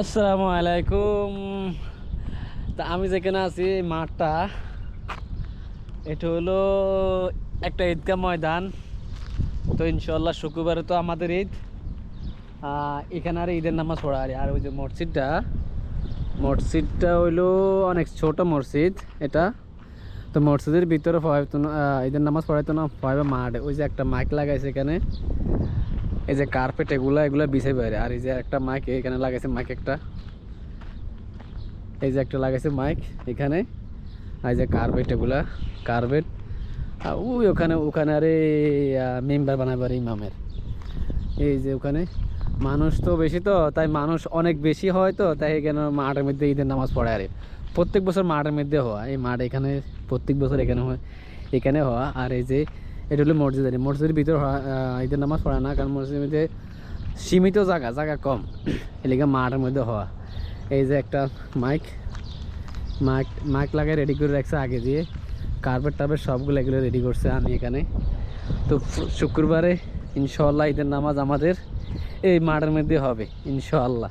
আসসালামু আলাইকুম। তা আমি যেখানে আছি মাঠটা, এটা হলো একটা ঈদগাহ ময়দান। তো ইনশাল্লাহ শুক্রবারে তো আমাদের ঈদ। এখানে আর ঈদের নামাজ পড়া আর ওই যে মসজিদটা মসজিদটা হইল অনেক ছোট মসজিদ এটা। তো মসজিদের ভিতরে না ঈদের নামাজ পড়াইতো না পড়াইবে মাঠ। ওই যে একটা মাইক লাগাইছে এখানে। এই যে কার্পেট এগুলা এগুলা বিছাই বাইরে। আর এই যে একটা মাইক এখানে লাগাইছে মাইক একটা। এই যে একটা লাগাইছে মাইক এখানে। আর যে কার্পেট এগুলা কার্পেট আর ওই ওখানে ওখানে আরে মেম্বার বানাবার ইমামের। এই যে ওখানে। মানুষ তো বেশি তো, তাই মানুষ অনেক বেশি হয় তো, তাই এখানে মাঠের মধ্যে ঈদের নামাজ পড়ে? আরে, প্রত্যেক বছর মাঠের মধ্যে হওয়া। এই মাঠ এখানে প্রত্যেক বছর এখানে হয়, এখানে হওয়া। আর এই যে এটা হলো মসজিদ আর মসজিদের ভিতর ঈদের নামাজ পড়ে না কারণ মসজিদের মধ্যে সীমিত জায়গা জায়গা কম। এলাকা মাঠের মধ্যে হওয়া এই যে একটা মাইক মাইক মাইক লাগাই রেডি করে রাখছে আগে দিয়ে কার্পেট টার্পেট সবগুলো এগুলো রেডি করছে আমি এখানে। তো শুক্রবারে ইনশাল্লাহ ঈদের নামাজ আমাদের এই মাঠের মধ্যে হবে ইনশাল্লাহ